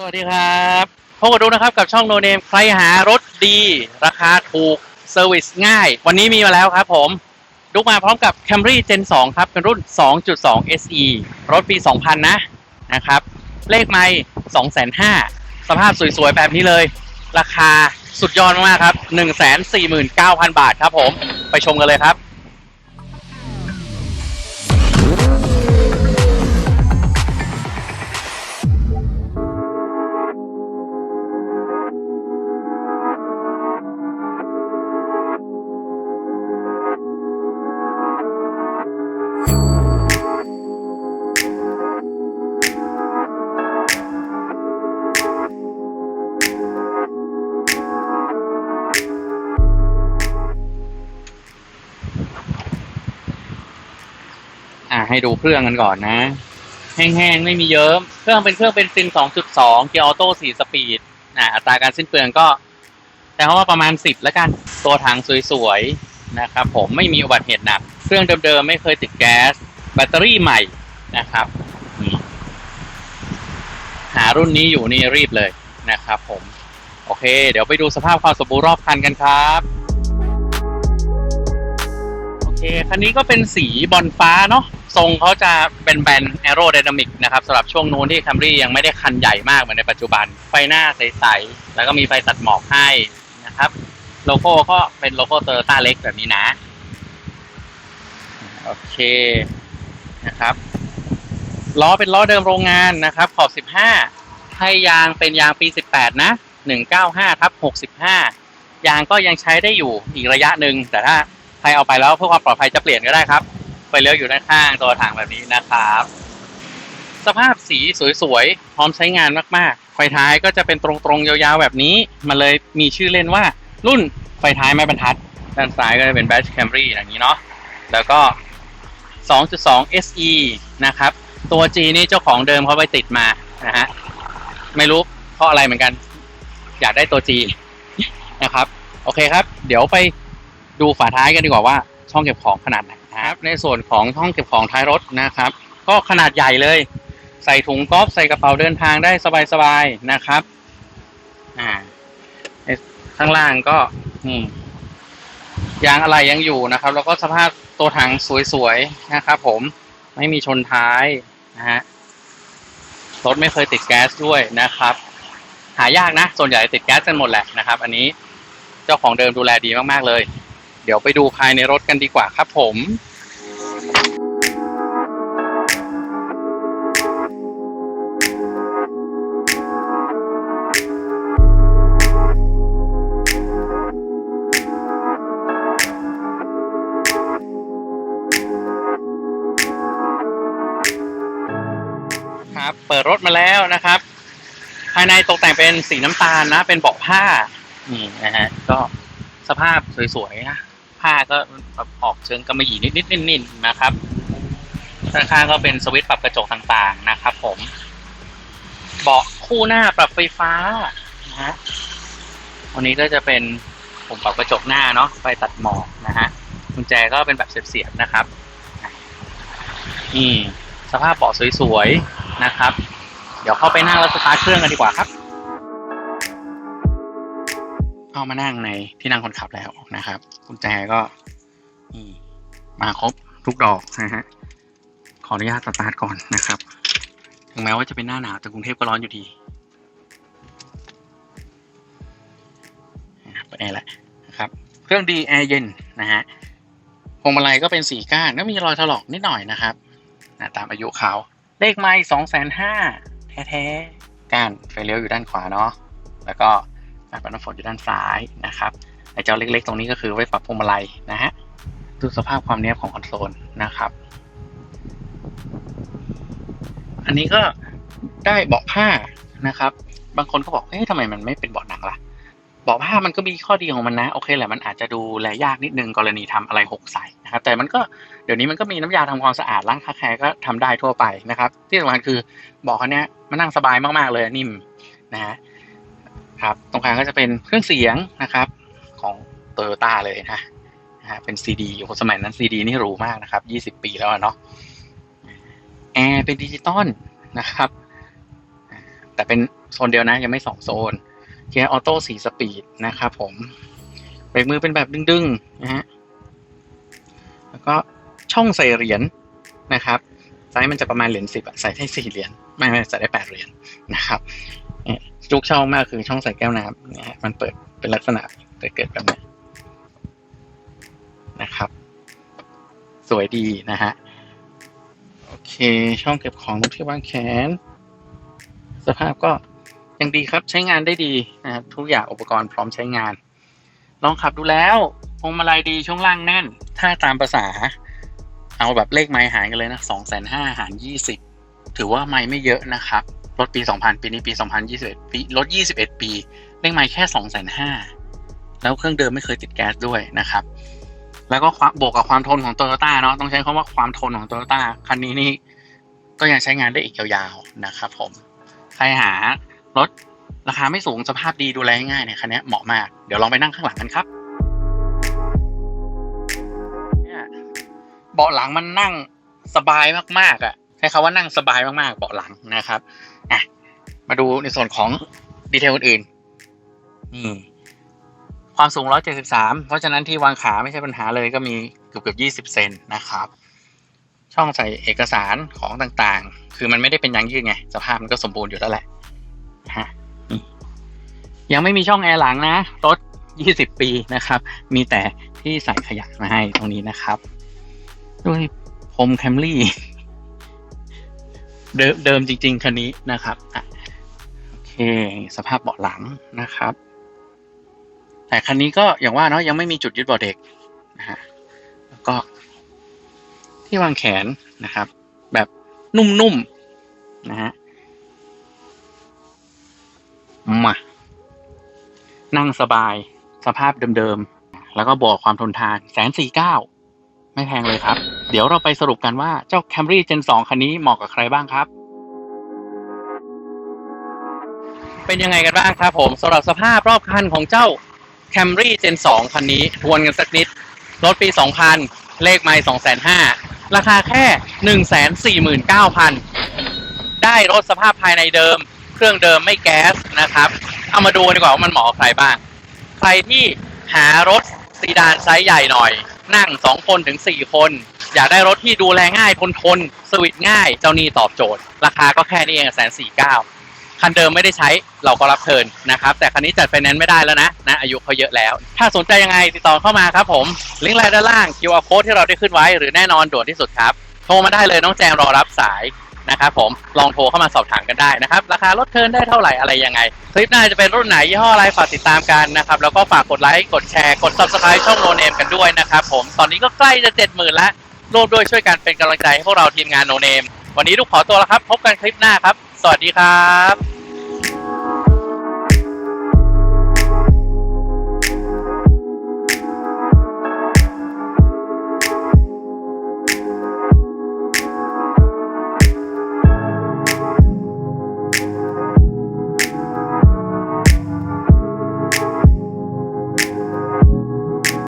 สวัสดีครับพบกับดูนะครับกับช่องโนเนมใครหารถดี ราคาถูกเซอร์วิสง่าย วันนี้มีมาแล้วครับผมดุกมาพร้อมกับ Camry Gen 2 ครับ เป็นรุ่น 2.2 SE รถปี 2000 นะนะครับ เลขไม่205,000สภาพสวยๆ แบบนี้เลย ราคาสุดยอดมากครับ 149,000 บาทครับผม ไปชมกันเลยครับ อ่าให้ดูเครื่องกันก่อนนะ แห้งๆ ไม่มีเยิ้ม เครื่องเป็นเครื่องเป็นซิน 2.2 เกียร์ออโต้ 4 สปีดอ่าอัตราการสิ้นเปลืองก็ แต่ว่าประมาณ 10 แล้วกัน ตัวถังสวยๆ นะครับผมไม่มีอุบัติเหตุหนัก เครื่องเดิมๆ ไม่เคยติดแก๊ส แบตเตอรี่ใหม่นะครับ หารุ่นนี้อยู่นี่รีบเลยนะครับผม โอเค เดี๋ยวไปดูสภาพความสมบูรณ์รอบคันกันครับ คันนี้ก็เป็นสีบอลฟ้าเนาะทรงเขาจะเป็นแบนแอโร d y นามิกนะครับสำหรับช่วงนู้นที่ Camry ยังไม่ได้คันใหญ่มากเหมือนในปัจจุบัน ไฟหน้าใสๆ แล้วก็มีไฟตัดหมอกให้นะครับ โลโก้ก็เป็นโลโก้เตอร์ต้าเล็กแบบนี้นะ โอเคนะครับล้อเป็นล้อเดิมโรงงานนะครับ ขอบ 15 ให้ยางเป็นยางปี 18 นะ 195ทับ65 ยางก็ยังใช้ได้อยู่อีกระยะหนึ่งแต่ถ้า ใครเอาไปแล้วเพื่อความปลอดภัยจะเปลี่ยนก็ได้ครับไฟเลี้ยวอยู่ด้านข้างตัวถังแบบนี้นะครับ สภาพสีสวยๆ พร้อมใช้งานมากๆ ไฟท้ายก็จะเป็นตรงๆ ยาวๆ แบบนี้ มันเลยมีชื่อเล่นว่ารุ่นไฟท้ายไม้บรรทัด ด้านซ้ายก็จะเป็น Badge Camry อย่างนี้เนาะ แล้วก็ 2.2 SE นะครับ ตัว G นี่เจ้าของเดิมเขาไปติดมานะฮะ ไม่รู้เพราะอะไรเหมือนกัน อยากได้ตัว G นะครับ โอเคครับ เดี๋ยวไป ดูฝาท้ายกันดีกว่าว่าช่องเก็บของขนาดไหนนะครับ ในส่วนของช่องเก็บของท้ายรถนะครับ ก็ขนาดใหญ่เลย ใส่ถุงก๊อฟใส่กระเป๋าเดินทางได้สบายๆนะครับอ่าในข้างล่างก็อืมยางอะไรยังอยู่นะครับ แล้วก็สภาพตัวถังสวยๆนะครับผมไม่มีชนท้ายนะฮะรถไม่เคยติดแก๊สด้วยนะครับ หายากนะ ส่วนใหญ่ติดแก๊สกันหมดแหละนะครับ อันนี้เจ้าของเดิมดูแลดีมากๆเลยเดี๋ยวไปดูภายในรถกันดีกว่าครับผมครับเปิดรถมาแล้วนะครับ ภายในตกแต่งเป็นสีน้ำตาลนะ เป็นเบาะผ้านี่นะฮะก็สภาพสวยๆนะ ผ้าก็แบบออกเชิงกำมะหยี่นิดๆนิ่นๆนะครับด้านข้างก็เป็นสวิตช์ปรับกระจกต่างๆนะครับ ผม เบาะคู่หน้าปรับไฟฟ้านะฮะวันนี้ก็จะเป็นผมปรับกระจกหน้าเนาะไฟตัดหมอกนะฮะกุญแจก็เป็นแบบเสียบๆนะครับนี่สภาพเบาะสวยๆนะครับ เดี๋ยวเข้าไปนั่งแล้วสตาร์ทเครื่องกันดีกว่าครับ เข้ามานั่งในที่นั่งคนขับแล้วนะครับกุญแจก็มาครบทุกดอกนะฮะขออนุญาตสตาร์ทก่อนนะครับ ถึงแม้ว่าจะเป็นหน้าหนาวแต่กรุงเทพก็ร้อนอยู่ดีเปิดแอร์แล้วนะครับ เครื่องดีแอร์เย็นนะฮะพวงมาลัยก็เป็นสีก้านแล้วมีรอยถลอกนิดหน่อยนะครับนะตามอายุเขาเลขไม้สองแสนห้าแท้ๆก้านไฟเลี้ยวอยู่ด้านขวาเนาะแล้วก็ ปัดน้ำฝนอยู่ด้านซ้ายนะครับไอ้เจ้าเล็กๆ ตรงนี้ก็คือไว้ปรับพวงมาลัยนะฮะดูสภาพความเนียบของคอนโซลนะครับ อันนี้ก็ได้เบาะผ้านะครับ บางคนก็บอกเอ๊ะทำไมมันไม่เป็นเบาะหนังล่ะเบาะผ้ามันก็มีข้อดีของมันนะโอเคแหละมันอาจจะดูแลยากนิดนึงกรณีทำอะไรหกใส่นะครับ แต่มันก็เดี๋ยวนี้มันก็มีน้ำยาทำความสะอาดล้างคาแคร์ก็ทำได้ทั่วไปนะครับ ที่สำคัญคือเบาะคันนี้มันนั่งสบายมากๆเลยนิ่มนะฮะ ครับ ตรงกลางก็จะเป็นเครื่องเสียงนะครับ ของโตโยต้าเลยนะนะฮะเป็นซีดีอ้โหสมัยนั้นซีดีนี่หรูมากนะครับยี่สิบปีแล้วเนาะแอร์เป็นดิจิตอลนะครับ แต่เป็นโซนเดียวนะ ยังไม่สองโซนเกียร์ออโต้สี่สปีดนะครับผมเบรกมือเป็นแบบดึงๆนะฮะแล้วก็ช่องใส่เหรียญนะครับไซส์มันจะประมาณเหรียญสิบอะใส่ได้สี่เหรียญไม่ไม่ใส่ได้แปดเหรียญนะครับ เนี่ยลูกช่องมากคือช่องใส่แก้วน้ำเนี่ยฮะมันเปิดเป็นลักษณะเกิดเกิดแบบนี้นะครับ สวยดีนะฮะโอเค ช่องเก็บของที่วางแขน สภาพก็ยังดีครับใช้งานได้ดีนะครับทุกอย่างอุปกรณ์พร้อมใช้งาน ลองขับดูแล้วพวงมาลัยดีช่วงล่างแน่น ถ้าตามภาษา เอาแบบเลขไม้หารกันเลยนะสองแสนห้าหารยี่สิบถือว่าไม่ไม่เยอะนะครับ รถปีสองพันปีนี้ปีสองพันยี่สิบเอ็ดปีรถยี่สิบเอ็ดปีเลขไม้แค่สองแสนห้าแล้วเครื่องเดิมไม่เคยติดแก๊สด้วยนะครับ แล้วก็บวกกับความทนของโตโยต้าเนาะต้องใช้คำว่าความทนของโตโยต้าคันนี้นี่ก็ยังใช้งานได้อีกยาวๆนะครับผมใครหารถราคาไม่สูงสภาพดีดูแลง่ายเนี่ยคันนี้เหมาะมาก เดี๋ยวลองไปนั่งข้างหลังกันครับเนี่ยเบาะหลังมันนั่งสบายมากๆอะ ใช้คำว่านั่งสบายมากๆเบาะหลังนะครับอะมาดูในส่วนของดีเทลอื่นๆนี่ความสูง 173 เพราะฉะนั้นที่วางขาไม่ใช่ปัญหาเลยก็มีเกือบเกือบ20 เซนนะครับ ช่องใส่เอกสารของต่างๆ คือมันไม่ได้เป็นยางยืดไง สภาพมันก็สมบูรณ์อยู่แล้วแหละฮะนี่ยังไม่มีช่องแอร์หลังนะ รถ 20 ปีนะครับ มีแต่ที่ใส่ขยะมาให้ตรงนี้นะครับ ด้วยพรมแคมรี่ เดิมเดิมจริง ๆ คันนี้นะครับอะโอเค สภาพเบาะหลังนะครับ แต่คันนี้ก็อย่างว่าเนาะยังไม่มีจุดยึดเบาะเด็กนะฮะแล้วก็ ที่วางแขนนะครับ แบบนุ่มๆนะฮะมานั่งสบายสภาพเดิมๆ แล้วก็บวกความทนทานแสนสี่เก้า ไม่แพงเลยครับ เดี๋ยวเราไปสรุปกันว่าเจ้า Camry Gen 2 คันนี้เหมาะกับใครบ้างครับ เป็นยังไงกันบ้างครับผมสำหรับสภาพรอบคันของเจ้า Camry Gen 2 คันนี้ทวนกันสักนิด รถปี 2000 เลขไม่2,500ราคาแค่ 149,000 ได้รถสภาพภายในเดิม เครื่องเดิมไม่แก๊สนะครับ เอามาดูกันดีกว่าว่ามันเหมาะกับใครบ้าง ใครที่หารถซีดานไซส์ใหญ่หน่อย นั่ง 2 คนถึง 4 คน อยากได้รถที่ดูแลง่ายทนทนสวิตง่าย เจ้านี่ตอบโจทย์ ราคาก็แค่นี้เองแสนสี่เก้าคันเดิมไม่ได้ใช้เราก็รับเทินนะครับ แต่คันนี้จัดไฟแนนซ์ไม่ได้แล้วนะนะอายุเขาเยอะแล้ว ถ้าสนใจยังไงติดต่อเข้ามาครับผม ลิงก์ไลน์ด้านล่าง QR code ที่เราได้ขึ้นไว้หรือแน่นอนด่วนที่สุดครับ โทรมาได้เลยน้องแจงรอรับสาย นะครับผมลองโทรเข้ามาสอบถามกันได้นะครับ ราคารถเทินได้เท่าไหร่อะไรยังไง คลิปหน้าจะเป็นรุ่นไหนยี่ห้ออะไรฝากติดตามกันนะครับแล้วก็ฝากกดไลค์กดแชร์กด subscribe ช่องโนเนมกันด้วยนะครับผมตอนนี้ก็ใกล้จะเจ็ดหมื่นละร่วมด้วยช่วยกันเป็นกำลังใจให้พวกเราทีมงานโนเนมวันนี้ลูกขอตัวแล้วครับ พบกันคลิปหน้าครับ สวัสดีครับ